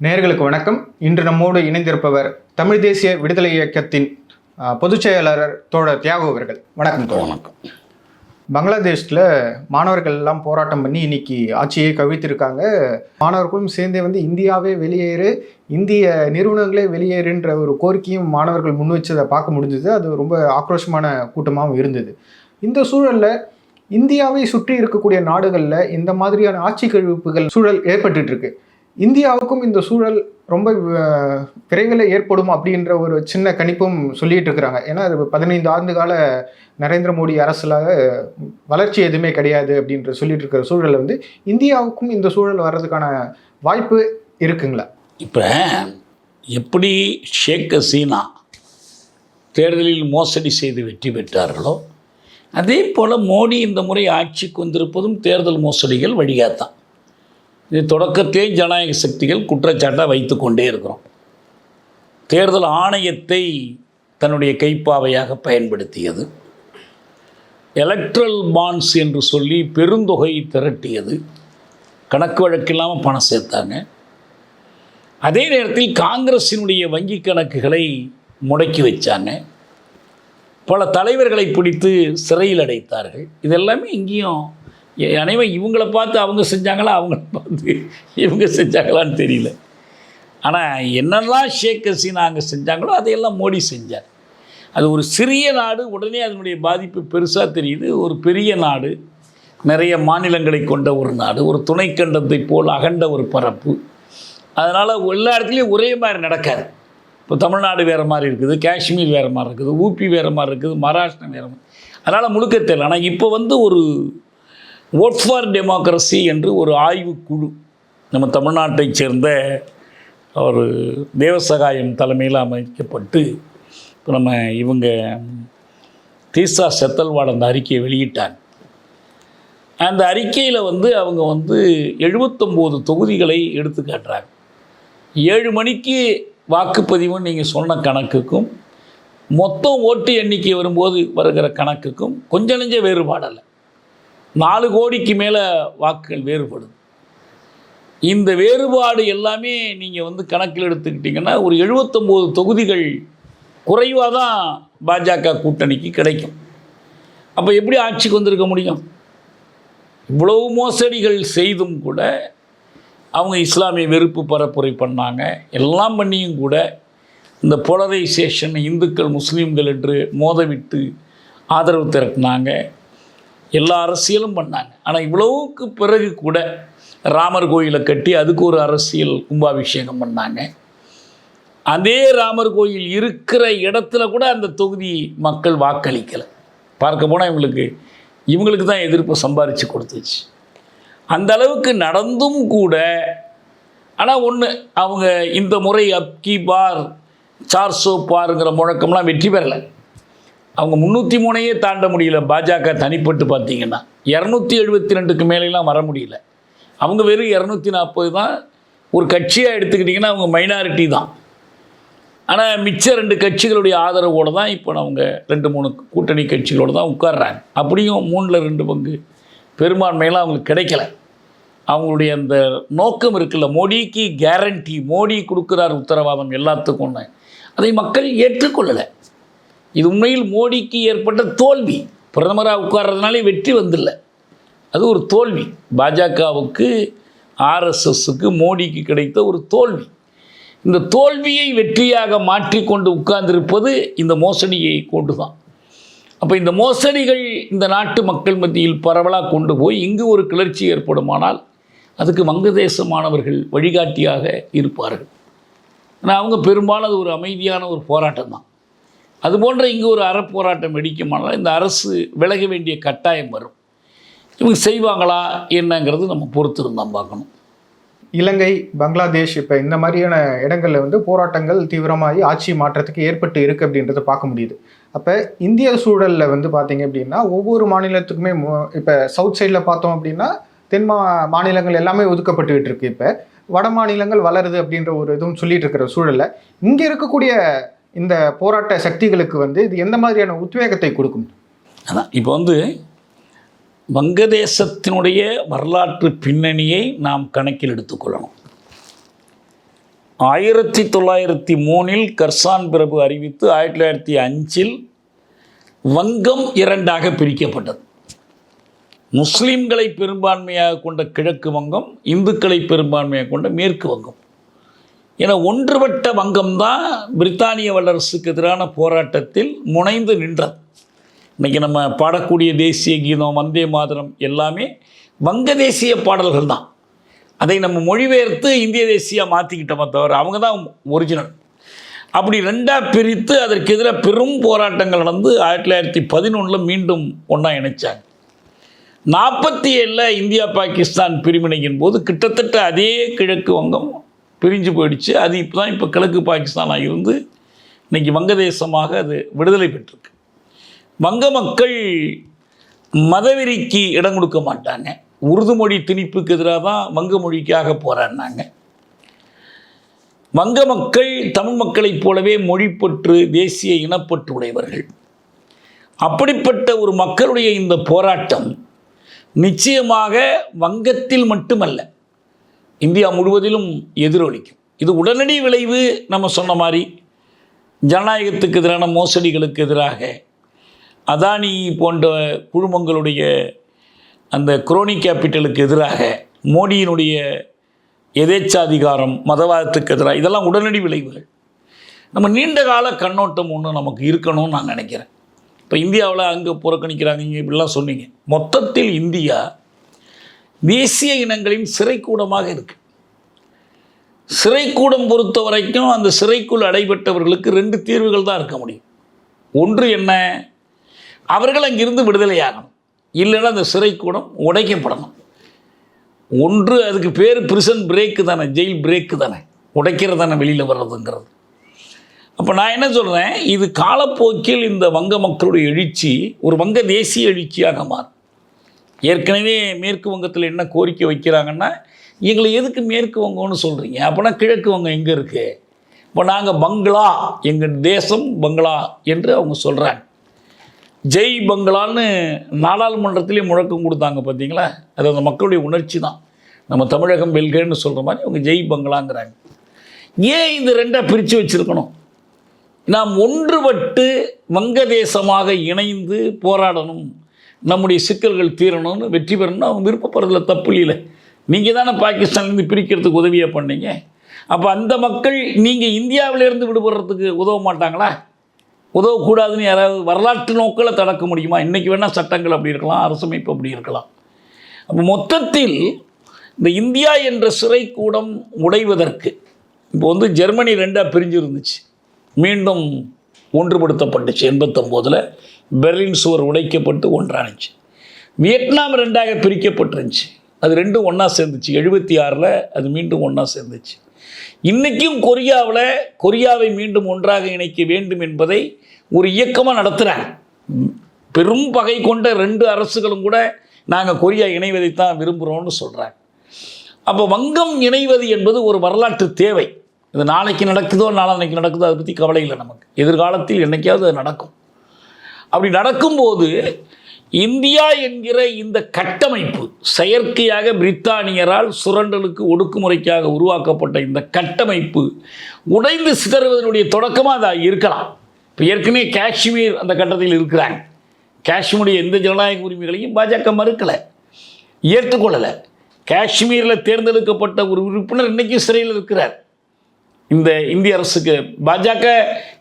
நேயர்களுக்கு வணக்கம். இன்று நம்மோடு இணைந்திருப்பவர் தமிழ் தேசிய விடுதலை இயக்கத்தின் அஹ், பொதுச் செயலாளர் தோழர் தியாகு அவர்கள். வணக்கம் வணக்கம். பங்களாதேஷில் மாணவர்கள் எல்லாம் போராட்டம் பண்ணி இன்னைக்கு ஆட்சியை கவிழ்த்திருக்காங்க மாணவர்களும் சேர்ந்தே வந்து இந்தியாவே வெளியேறு இந்திய நிறுவனங்களே வெளியேறுன்ற ஒரு கோரிக்கையும் மாணவர்கள் முன் வச்சதை பார்க்க முடிஞ்சது. அது ரொம்ப ஆக்ரோஷமான கூட்டமாகவும் இருந்தது. இந்த சூழல்ல இந்தியாவை சுற்றி இருக்கக்கூடிய நாடுகளில் இந்த மாதிரியான ஆட்சி கழிவுப்புகள் சூழல் ஏற்பட்டுட்டு இருக்கு. இந்தியாவுக்கும் இந்த சூழல் ரொம்ப விரைவில் ஏற்படும் அப்படின்ற ஒரு சின்ன கணிப்பும் சொல்லிட்டு இருக்கிறாங்க. ஏன்னா அது பதினைந்து ஆண்டு கால நரேந்திர மோடி அரசில் வளர்ச்சி எதுவுமே கிடையாது அப்படின்ற சொல்லிட்டு இருக்கிற சூழலில் வந்து இந்தியாவுக்கும் இந்த சூழல் வர்றதுக்கான வாய்ப்பு இருக்குங்களா? இப்போ எப்படி ஷேக் ஹசீனா தேர்தலில் மோசடி செய்து வெற்றி பெற்றார்களோ அதே போல் மோடி இந்த முறை ஆட்சிக்கு வந்திருப்பதும் தேர்தல் மோசடிகள் வழியாத்தான். இது தொடக்கத்தையும் ஜனநாயக சக்திகள் குற்றச்சாட்டாக வைத்து கொண்டே இருக்கிறோம். தேர்தல் ஆணையத்தை தன்னுடைய கைப்பாவையாக பயன்படுத்தியது. எலக்ட்ரல் பாண்ட்ஸ் என்று சொல்லி பெருந்தொகை திரட்டியது. கணக்கு வழக்கு இல்லாமல் பணம் சேர்த்தாங்க. அதே நேரத்தில் காங்கிரஸினுடைய வங்கி கணக்குகளை முடக்கி வச்சாங்க. பல தலைவர்களை பிடித்து சிறையில் அடைத்தார்கள். இதெல்லாமே இங்கேயும் எ- அனைவரும் இவங்களை பார்த்து அவங்க செஞ்சாங்களா அவங்கள பார்த்து இவங்க செஞ்சாங்களான்னு தெரியல. ஆனால் என்னெல்லாம் ஷேக் ஹசீனா அங்கே செஞ்சாங்களோ அதையெல்லாம் மோடி செஞ்சார். அது ஒரு சிறிய நாடு உடனே அதனுடைய பாதிப்பு பெருசாக தெரியுது. ஒரு பெரிய நாடு நிறைய மாநிலங்களை கொண்ட ஒரு நாடு ஒரு துணைக்கண்டத்தை போல் அகண்ட ஒரு பரப்பு. அதனால் எல்லா இடத்துலையும் ஒரே மாதிரி நடக்காது. இப்போ தமிழ்நாடு வேறு மாதிரி இருக்குது காஷ்மீர் வேறு மாதிரி இருக்குது ஊபி வேறு மாதிரி இருக்குது மகாராஷ்டிரம் வேறு மாதிரி. அதனால் முழுக்க தெரியல. ஆனால் இப்போ வந்து ஒரு ஒர்க் ஃபார் டெமோக்ரஸி என்று ஒரு ஆய்வுக்குழு. நம்ம தமிழ்நாட்டைச் சேர்ந்த ஒரு தேவசகாயம் தலைமையில் அமைக்கப்பட்டு இப்போ நம்ம இவங்க தீசா செத்தல்வாட் அந்த அறிக்கையை வெளியிட்டாங்க. அந்த அறிக்கையில் வந்து அவங்க வந்து எழுபத்தொம்போது தொகுதிகளை எடுத்து காட்டுறாங்க. ஏழு மணிக்கு வாக்குப்பதிவுன்னு நீங்கள் சொன்ன கணக்குக்கும் மொத்தம் ஓட்டு எண்ணிக்கை வரும்போது வருகிற கணக்குக்கும் கொஞ்சம் நெஞ்ச வேறுபாடல்ல. நாலு கோடிக்கு மேலே வாக்குகள் வேறுபடுது இந்த வேறுபாடு எல்லாமே நீங்கள் வந்து கணக்கில் எடுத்துக்கிட்டிங்கன்னா ஒரு எழுபத்தொம்போது தொகுதிகள் குறைவாக தான் பாஜக கூட்டணிக்கு கிடைக்கும். அப்போ எப்படி ஆட்சிக்கு வந்திருக்க முடியும்? இவ்வளவு மோசடிகள் செய்தும் கூட அவங்க இஸ்லாமிய வெறுப்பு பரப்புரை பண்ணாங்க. எல்லாம் பண்ணியும் கூட இந்த போலரைசேஷன் இந்துக்கள் முஸ்லீம்கள் என்று மோதவிட்டு ஆதரவு திரட்டினாங்க. எல்லா அரசியலும் பண்ணாங்க. ஆனால் இவ்வளவுக்கு பிறகு கூட ராமர் கோயிலை கட்டி அதுக்கு ஒரு அரசியல் கும்பாபிஷேகம் பண்ணாங்க. அதே ராமர் கோயில் இருக்கிற இடத்துல கூட அந்த தொகுதி மக்கள் வாக்களிக்கலை. பார்க்க போனால் இவங்களுக்கு இவங்களுக்கு தான் எதிர்ப்பு சம்பாரித்து கொடுத்துச்சு. அந்த அளவுக்கு நடந்தும் கூட ஆனால் ஒன்று அவங்க இந்த முறை அப்கி பார் சார்சோ பாருங்கிற முழக்கம்லாம் வெற்றி பெறலை. அவங்க முந்நூற்றி மூணையே தாண்ட முடியல. பாஜக தனிப்பட்டு பார்த்தீங்கன்னா இரநூத்தி எழுபத்தி ரெண்டுக்கு மேலெலாம் வர முடியல. அவங்க வெறும் இரநூத்தி நாற்பது தான். ஒரு கட்சியாக எடுத்துக்கிட்டிங்கன்னா அவங்க மைனாரிட்டி தான். ஆனால் மிச்ச ரெண்டு கட்சிகளுடைய ஆதரவோடு தான் இப்போ அவங்க ரெண்டு மூணு கூட்டணி கட்சிகளோடு தான் உட்கார்றாங்க. அப்படியும் மூணில் ரெண்டு பங்கு பெரும்பான்மையெல்லாம் அவங்களுக்கு கிடைக்கல. அவங்களுடைய அந்த நோக்கம் இருக்குல்ல மோடிக்கு கேரண்டி மோடி கொடுக்குறார் உத்தரவாதம் எல்லாத்துக்கும் ஒன்று அதை மக்கள் ஏற்றுக்கொள்ளலை. இது உண்மையில் மோடிக்கு ஏற்பட்ட தோல்வி. பிரதமராக உட்கார்றதுனாலே வெற்றி வந்துல்ல. அது ஒரு தோல்வி. பாஜகவுக்கு ஆர்எஸ்எஸ்ஸுக்கு மோடிக்கு கிடைத்த ஒரு தோல்வி. இந்த தோல்வியை வெற்றியாக மாற்றிக்கொண்டு உட்கார்ந்திருப்பது இந்த மோசடியை கொண்டு தான் அப்போ இந்த மோசடிகள் இந்த நாட்டு மக்கள் மத்தியில் பரவலாக கொண்டு போய் இங்கு ஒரு கிளர்ச்சி ஏற்படுமானால் அதுக்கு வங்கதேச மாணவர்கள் வழிகாட்டியாக இருப்பார்கள். ஆனால் அவங்க பெரும்பாலும் அது ஒரு அமைதியான ஒரு போராட்டம் தான் அதுபோன்ற இங்கே ஒரு அறப்போராட்டம் வெடிக்குமானால் இந்த அரசு விலக வேண்டிய கட்டாயம் வரும். இவங்க செய்வாங்களா என்னங்கிறது நம்ம பொறுத்திருந்தான் பார்க்கணும். இலங்கை பங்களாதேஷ் இப்போ இந்த மாதிரியான இடங்களில் வந்து போராட்டங்கள் தீவிரமாகி ஆட்சி மாற்றத்துக்கு ஏற்பட்டு இருக்குது அப்படின்றத பார்க்க முடியுது. அப்போ இந்திய சூழலில் வந்து பார்த்தீங்க அப்படின்னா ஒவ்வொரு மாநிலத்துக்குமே இப்போ சவுத் சைடில் பார்த்தோம் அப்படின்னா தென் மா மாநிலங்கள் எல்லாமே ஒதுக்கப்பட்டுக்கிட்டு இருக்கு இப்போ. வட மாநிலங்கள் வளருது அப்படின்ற ஒரு இதுவும் சொல்லிட்டு இருக்கிற சூழலில் இங்கே இருக்கக்கூடிய இந்த போராட்ட சக்திகளுக்கு வந்து இது எந்த மாதிரியான உத்வேகத்தை கொடுக்கும்? அதான் இப்போ வந்து வங்கதேசத்தினுடைய வரலாற்று பின்னணியை நாம் கணக்கில் எடுத்துக்கொள்ளணும் ஆயிரத்தி தொள்ளாயிரத்தி மூணில் கர்சான் பிரபு அறிவித்து ஆயிரத்தி தொள்ளாயிரத்தி அஞ்சில் வங்கம் இரண்டாக பிரிக்கப்பட்டது. முஸ்லீம்களை பெரும்பான்மையாக கொண்ட கிழக்கு வங்கம் இந்துக்களை பெரும்பான்மையாக கொண்ட மேற்கு வங்கம். என ஒன்றுபட்ட வங்கம் தான் பிரித்தானிய வல்லரசுக்கு எதிரான போராட்டத்தில் முனைந்து நின்றது இன்றைக்கி நம்ம பாடக்கூடிய தேசிய கீதம் வந்தே மாதரம் எல்லாமே வங்க தேசிய பாடல்கள் தான் அதை நம்ம மொழிபெயர்த்து இந்திய தேசியாக மாற்றிக்கிட்டோமே தவிர அவங்க தான் ஒரிஜினல் அப்படி ரெண்டாக பிரித்து அதற்கு எதிராக பெரும் போராட்டங்கள் நடந்து ஆயிரத்தி தொள்ளாயிரத்தி பதினொன்றில் மீண்டும் ஒன்றா இணைச்சாங்க. நாற்பத்தி ஏழில் இந்தியா பாகிஸ்தான் பிரிவினையின் போது கிட்டத்தட்ட அதே கிழக்கு வங்கம் பிரிஞ்சு போயிடுச்சு. அது இப்போ தான் இப்போ கிழக்கு பாகிஸ்தானாக இருந்து இன்னைக்கு வங்கதேசமாக அது விடுதலை பெற்றிருக்கு. வங்க மக்கள் மதவெறிக்கு இடம் கொடுக்க மாட்டாங்க. உருது மொழி திணிப்புக்கு எதிராக தான் வங்க மொழிக்காக போராடினாங்க. வங்க மக்கள் தமிழ் மக்களைப் போலவே மொழிப்பற்று தேசிய இனப்பற்று உடையவர்கள். அப்படிப்பட்ட ஒரு மக்களுடைய இந்த போராட்டம் நிச்சயமாக வங்கத்தில் மட்டுமல்ல இந்தியா முழுவதிலும் எதிரொலிக்கும். இது உடனடி விளைவு நம்ம சொன்ன மாதிரி. ஜனநாயகத்துக்கு எதிரான மோசடிகளுக்கு எதிராக. அதானி போன்ற குழுமங்களுடைய அந்த குரோனி கேபிட்டலுக்கு எதிராக மோடியினுடைய எதேச்சாதிகாரம் மதவாதத்துக்கு எதிராக இதெல்லாம் உடனடி விளைவுகள். நம்ம நீண்ட கால கண்ணோட்டம் ஒன்று நமக்கு இருக்கணும்னு நான் நினைக்கிறேன். இப்போ இந்தியாவில் அங்கே புறக்கணிக்கிறாங்க இங்கே இப்படிலாம் சொன்னீங்க. மொத்தத்தில் இந்தியா தேசிய இனங்களின் சிறைக்கூடமாக இருக்குது சிறைக்கூடம் பொறுத்த வரைக்கும் அந்த சிறைக்குள் அடைபட்டவர்களுக்கு ரெண்டு தீர்வுகள் தான் இருக்க முடியும். ஒன்று என்ன? அவர்கள் அங்கிருந்து விடுதலையாகணும் இல்லைன்னா அந்த சிறைக்கூடம் உடைக்கப்படணும். ஒன்று அதுக்கு பேர் பிரிசன் பிரேக்கு தானே ஜெயில் பிரேக்கு தானே. உடைக்கிறது தானே வெளியில் வர்றதுங்கிறது. அப்போ நான் என்ன சொல்கிறேன் இது காலப்போக்கில் இந்த வங்க மக்களுடைய எழுச்சி ஒரு வங்க தேசிய எழுச்சியாக மாறும். ஏற்கனவே மேற்கு வங்கத்தில் என்ன கோரிக்கை வைக்கிறாங்கன்னா எங்களை எதுக்கு மேற்கு வங்கம்னு சொல்கிறீங்க அப்போனா கிழக்கு வங்கம் எங்கே இருக்குது இப்போ நாங்கள் பங்களா எங்கள் தேசம் பங்களா என்று அவங்க சொல்கிறாங்க ஜெய் பங்களான்னு நாடாளுமன்றத்திலே முழக்கம் கொடுத்தாங்க பார்த்தீங்களா அது அந்த மக்களுடைய உணர்ச்சி தான். நம்ம தமிழகம் வெல்கன்னு சொல்கிற மாதிரி அவங்க ஜெய் பங்களாங்கிறாங்க. ஏன் இது ரெண்டாக பிரித்து வச்சுருக்கணும்? நாம் ஒன்றுபட்டு வங்கதேசமாக இணைந்து போராடணும். நம்முடைய சிக்கல்கள் தீரணும்னு வெற்றி பெறணும்னு அவங்க விருப்பப்படுறதுல தப்பு இல்லை நீங்கள் தானே பாகிஸ்தான்லேருந்து பிரிக்கிறதுக்கு உதவியாக பண்ணீங்க. அப்போ அந்த மக்கள் நீங்கள் இந்தியாவிலேருந்து விடுபடுறதுக்கு உதவ மாட்டாங்களா? உதவக்கூடாதுன்னு யாராவது வரலாற்று நோக்கில் தடுக்க முடியுமா? இன்றைக்கி வேணால் சட்டங்கள் அப்படி இருக்கலாம் அரசமைப்பு அப்படி இருக்கலாம். அப்போ மொத்தத்தில் இந்த இந்தியா என்ற சிறைக்கூடம் உடைவதற்கு இப்போ வந்து ஜெர்மனி ரெண்டாக பிரிஞ்சு இருந்துச்சு மீண்டும் ஒன்றுபடுத்தப்பட்டுச்சு எண்பத்தொம்போதில். பெர்லின் சுவர் உடைக்கப்பட்டு ஒன்றானுச்சு. வியட்நாம் ரெண்டாக பிரிக்கப்பட்டிருந்துச்சு. அது ரெண்டும் ஒன்றா சேர்ந்துச்சு. எழுபத்தி ஆறில் அது மீண்டும் ஒன்றா சேர்ந்துச்சு. இன்றைக்கும் கொரியாவில் கொரியாவை மீண்டும் ஒன்றாக இணைக்க வேண்டும் என்பதை ஒரு இயக்கமாக நடத்துகிறாங்க பெரும் பகை கொண்ட ரெண்டு அரசுகளும் கூட நாங்கள் கொரியா இணைவதைத்தான் விரும்புகிறோம்னு சொல்கிறாங்க அப்போ வங்கம் இணைவது என்பது ஒரு வரலாற்று தேவை. இது நாளைக்கு நடக்குதோ நாளான்னைக்கு நடக்குதோ அதை பற்றி கவலை இல்லை நமக்கு. எதிர்காலத்தில் என்றைக்காவது அது நடக்கும். அப்படி நடக்கும்போது இந்தியா என்கிற இந்த கட்டமைப்பு செயற்கையாக பிரித்தானியரால் சுரண்டலுக்கு ஒடுக்குமுறைக்காக உருவாக்கப்பட்ட இந்த கட்டமைப்பு உடைந்து சிதறுவதனுடைய தொடக்கமாக அதை இருக்கலாம். இப்போ ஏற்கனவே காஷ்மீர் அந்த கட்டத்தில் இருக்கிறாங்க. காஷ்மீருடைய எந்த ஜனநாயக உரிமைகளையும் பாஜக மறுக்கலை ஏற்றுக்கொள்ளலை. காஷ்மீரில் தேர்ந்தெடுக்கப்பட்ட ஒரு உறுப்பினர் இன்றைக்கும் சிறையில் இருக்கிறார். இந்த இந்திய அரசுக்கு பாஜக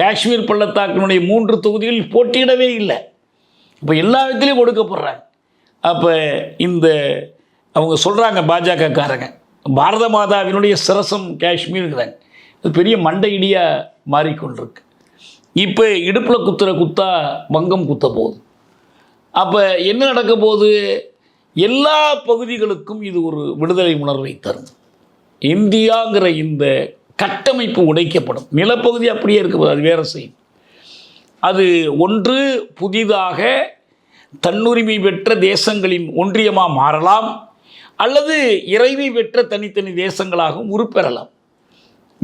காஷ்மீர் பள்ளத்தாக்கினுடைய மூன்று தொகுதிகளில் போட்டியிடவே இல்லை. இப்போ எல்லா விதத்துலேயும் கொடுக்கப்படுறாங்க அப்போ இந்த அவங்க சொல்கிறாங்க பாஜகக்காரங்க பாரத மாதாவினுடைய சிரசம் காஷ்மீருங்கிறாங்க. அது பெரிய மண்டை இடியாக மாறிக்கொண்டிருக்கு. இப்போ இடுப்பில் குத்துற குத்தா வங்கம் குத்த போகுது. அப்போ என்ன நடக்க போகுது? எல்லா பகுதிகளுக்கும் இது ஒரு விடுதலை உணர்வை தரும் இந்தியாங்கிற இந்த கட்டமைப்பு உடைக்கப்படும். நிலப்பகுதி அப்படியே இருக்க அது வேற செய்யும் அது ஒன்று புதிதாக தன்னுரிமை பெற்ற தேசங்களின் ஒன்றியமாக மாறலாம் அல்லது இறைமை பெற்ற தனித்தனி தேசங்களாகவும் உருப்பெறலாம்.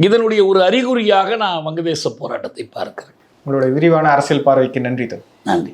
இதனுடைய ஒரு அறிகுறியாக நான் வங்கதேச போராட்டத்தை பார்க்கிறேன். உங்களோட விரிவான அரசியல் பார்வைக்கு நன்றி தரும் நன்றி.